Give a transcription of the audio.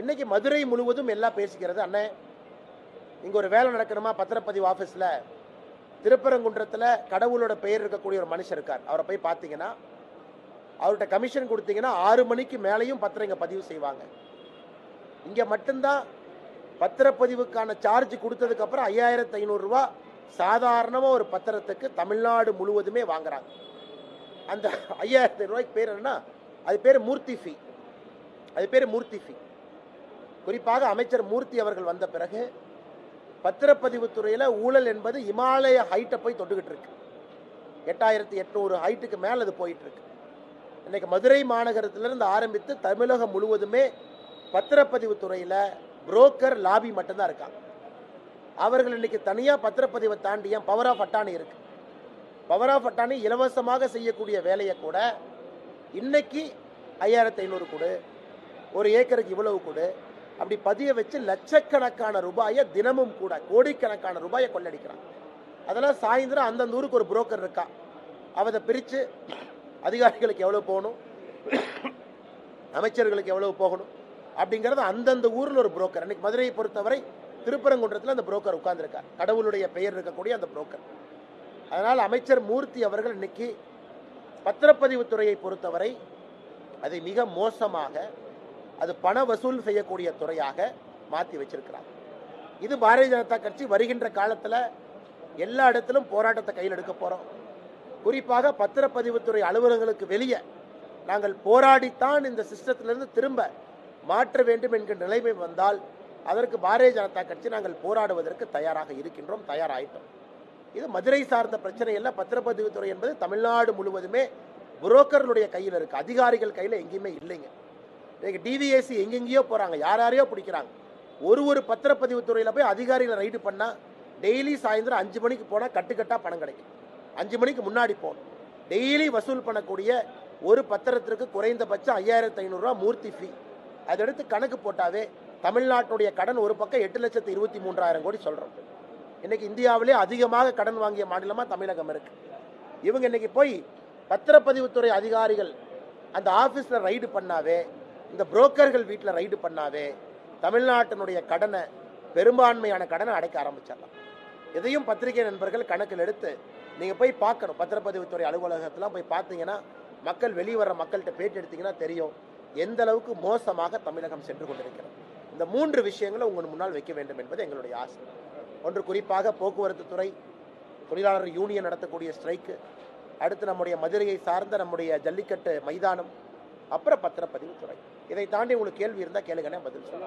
இன்னைக்கு மதுரை முழுவதும் எல்லாம் பேசிக்கிறது அண்ணே இங்கே ஒரு வேலை நடக்கணுமா? பத்திரப்பதிவு ஆஃபீஸில் திருப்பரங்குன்றத்தில் கடவுளோட பெயர் இருக்கக்கூடிய ஒரு மனுஷர் இருக்கார். அவரை போய் பார்த்தீங்கன்னா அவர்கிட்ட கமிஷன் கொடுத்தீங்கன்னா ஆறு மணிக்கு மேலேயும் பத்திரம் இங்கே பதிவு செய்வாங்க. இங்கே மட்டும்தான் பத்திரப்பதிவுக்கான சார்ஜ் கொடுத்ததுக்கப்புறம் ஐயாயிரத்து ஐநூறுரூவா சாதாரணமாக ஒரு பத்திரத்துக்கு தமிழ்நாடு முழுவதுமே வாங்குறாங்க. அந்த ஐயாயிரத்து ரூபாய்க்கு பேர் என்னன்னா அது பேர் மூர்த்தி ஃபீ அது பேர் மூர்த்தி ஃபீ குறிப்பாக அமைச்சர் மூர்த்தி அவர்கள் வந்த பிறகு பத்திரப்பதிவு துறையில் ஊழல் என்பது இமாலய ஹைட்டை போய் தொட்டுக்கிட்டு இருக்கு. எட்டாயிரத்தி எட்நூறு ஹைட்டுக்கு மேலே அது போயிட்டு இருக்கு. இன்னைக்கு மதுரை மாநகரத்திலிருந்து ஆரம்பித்து தமிழகம் முழுவதுமே பத்திரப்பதிவு துறையில் புரோக்கர் லாபி மட்டும்தான் இருக்காங்க அவர்கள் இன்னைக்கு தனியாக பத்திரப்பதிவை தாண்டி ஏன் பவர் ஆஃப் அட்டானி இருக்கு. பவர் ஆஃப் அட்டானி இலவசமாக செய்யக்கூடிய வேலையை கூட இன்னைக்கு ஐயாயிரத்தி ஐநூறு கொடு ஒரு ஏக்கருக்கு இவ்வளவு கொடு அப்படி பதிய வச்சு லட்சக்கணக்கான ரூபாயை தினமும் கூட கோடிக்கணக்கான ரூபாயை கொள்ளடிக்கிறான். அதெல்லாம் சாயந்தரம் அந்தந்த ஊருக்கு ஒரு புரோக்கர் இருக்கா? அவதை பிரித்து அதிகாரிகளுக்கு எவ்வளோ போகணும்? அமைச்சர்களுக்கு எவ்வளவு போகணும்? அப்படிங்கிறது அந்தந்த ஊரில் ஒரு புரோக்கர் இன்னைக்கு மதுரையை பொறுத்தவரை திருப்பரங்குன்றத்தில் அந்த புரோக்கர் உட்கார்ந்துருக்கார். கடவுளுடைய பெயர் இருக்கக்கூடிய அந்த புரோக்கர் அதனால் அமைச்சர் மூர்த்தி அவர்கள் இன்னைக்கு பத்திரப்பதிவுத்துறையை பொறுத்தவரை அதை மிக மோசமாக அது பண வசூல் செய்யக்கூடிய துறையாக மாற்றி வச்சிருக்கிறார். இது பாரதிய ஜனதா கட்சி வருகின்ற காலத்தில் எல்லா இடத்திலும் போராட்டத்தை கையில் எடுக்க போகிறோம் குறிப்பாக பத்திரப்பதிவுத்துறை அலுவலகங்களுக்கு வெளியே நாங்கள் போராடித்தான் இந்த சிஸ்டத்திலிருந்து திரும்ப மாற்ற வேண்டும் என்கிற நிலைமை வந்தால் அதற்கு பாரதிய ஜனதா கட்சி நாங்கள் போராடுவதற்கு தயாராக இருக்கின்றோம் தயாராயிட்டோம். இது மதுரை சார்ந்த பிரச்சனை இல்லை பத்திரப்பதிவுத்துறை என்பது தமிழ்நாடு முழுவதுமே புரோக்கர்களுடைய கையில் இருக்குது அதிகாரிகள் கையில் எங்கேயுமே இல்லைங்க. இன்றைக்கு டிவிஎஸ்சி எங்கெங்கேயோ போகிறாங்க யார் யாரையோ பிடிக்கிறாங்க. ஒரு ஒரு பத்திரப்பதிவு துறையில் போய் அதிகாரிகளை ரைடு பண்ணால் டெய்லி சாயந்தரம் அஞ்சு மணிக்கு போனால் கட்டுக்கட்டாக பணம் கிடைக்கும். அஞ்சு மணிக்கு முன்னாடி போகணும். டெய்லி வசூல் பண்ணக்கூடிய ஒரு பத்திரத்திற்கு குறைந்தபட்சம் ஐயாயிரத்து ஐநூறுரூவா மூர்த்தி ஃபீ அதெடுத்து கணக்கு போட்டாவே தமிழ்நாட்டுடைய கடன் ஒரு பக்கம் எட்டு லட்சத்து இருபத்தி மூன்றாயிரம் கோடி சொல்கிறோம் இன்றைக்கி இந்தியாவிலே அதிகமாக கடன் வாங்கிய மாநிலமாக தமிழகம் இருக்குது இவங்க இன்னைக்கு போய் பத்திரப்பதிவுத்துறை அதிகாரிகள் அந்த ஆஃபீஸில் ரைடு பண்ணாவே இந்த புரோக்கர்கள் வீட்டில் ரைடு பண்ணாவே தமிழ்நாட்டினுடைய கடனை பெரும்பான்மையான கடனை அடைக்க ஆரம்பிச்சிடலாம். இதையும் பத்திரிகை நண்பர்கள் கணக்கில் எடுத்து நீங்கள் போய் பார்க்கணும். பத்திரப்பதிவுத்துறை அலுவலகத்தெலாம் போய் பார்த்தீங்கன்னா மக்கள் வெளியே வர மக்கள்கிட்ட பேட்டி எடுத்தீங்கன்னா தெரியும். எந்த அளவுக்கு மோசமாக தமிழகம் சென்று கொண்டிருக்கிறது. இந்த மூன்று விஷயங்களை உங்கள் முன்னால் வைக்க வேண்டும் என்பது எங்களுடைய ஆசை. ஒன்று குறிப்பாக போக்குவரத்து துறை தொழிலாளர் யூனியன் நடத்தக்கூடிய ஸ்ட்ரைக்கு. அடுத்து நம்முடைய மதுரையை சார்ந்த நம்முடைய ஜல்லிக்கட்டு மைதானம். அப்புறம் பத்திரப்பதிவு துறை. இதை தாண்டி உங்களுக்கு கேள்வி இருந்தால் கேளுங்கண்ணே பதில் சொல்லுங்கள்